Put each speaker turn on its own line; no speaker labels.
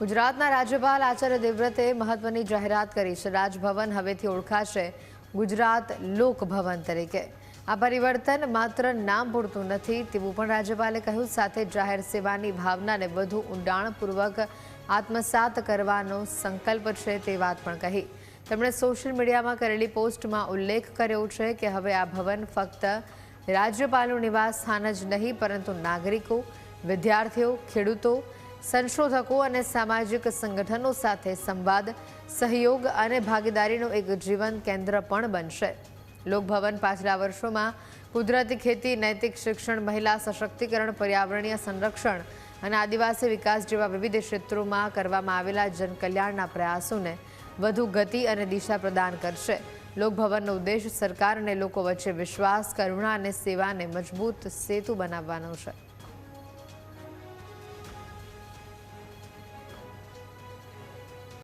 ગુજરાતના રાજ્યપાલ આચાર્ય દેવવ્રતે મહત્વની જાહેરાત કરી છે. રાજભવન હવેથી ઓળખાશે ગુજરાત લોકભવન તરીકે. આ પરિવર્તન માત્ર નામ પૂરતું નથી, તેવું પણ રાજ્યપાલે કહ્યું. સાથે જાહેર સેવાની ભાવનાને વધુ ઊંડાણપૂર્વક આત્મસાત કરવાનો સંકલ્પ છે તે વાત પણ કહી. તેમણે સોશિયલ મીડિયામાં કરેલી પોસ્ટમાં ઉલ્લેખ કર્યો છે કે હવે આ ભવન ફક્ત રાજ્યપાલનું નિવાસ સ્થાન જ નહીં, પરંતુ નાગરિકો, વિદ્યાર્થીઓ, ખેડૂતો સંશોધકો અને સામાજિક સંગઠનો સાથે સંવાદ, સહયોગ અને ભાગીદારીનું એક જીવન કેન્દ્ર પણ બનશે. લોકભવન પાછલા વર્ષોમાં કુદરતી ખેતી, નૈતિક શિક્ષણ, મહિલા સશક્તિકરણ, પર્યાવરણીય સંરક્ષણ અને આદિવાસી વિકાસ જેવા વિવિધ ક્ષેત્રોમાં કરવામાં આવેલા જનકલ્યાણના પ્રયાસોને વધુ ગતિ અને દિશા પ્રદાન કરશે. લોકભવનનો ઉદ્દેશ સરકાર અને લોકો વચ્ચે વિશ્વાસ, કરુણા અને સેવાને મજબૂત સેતુ બનાવવાનો છે.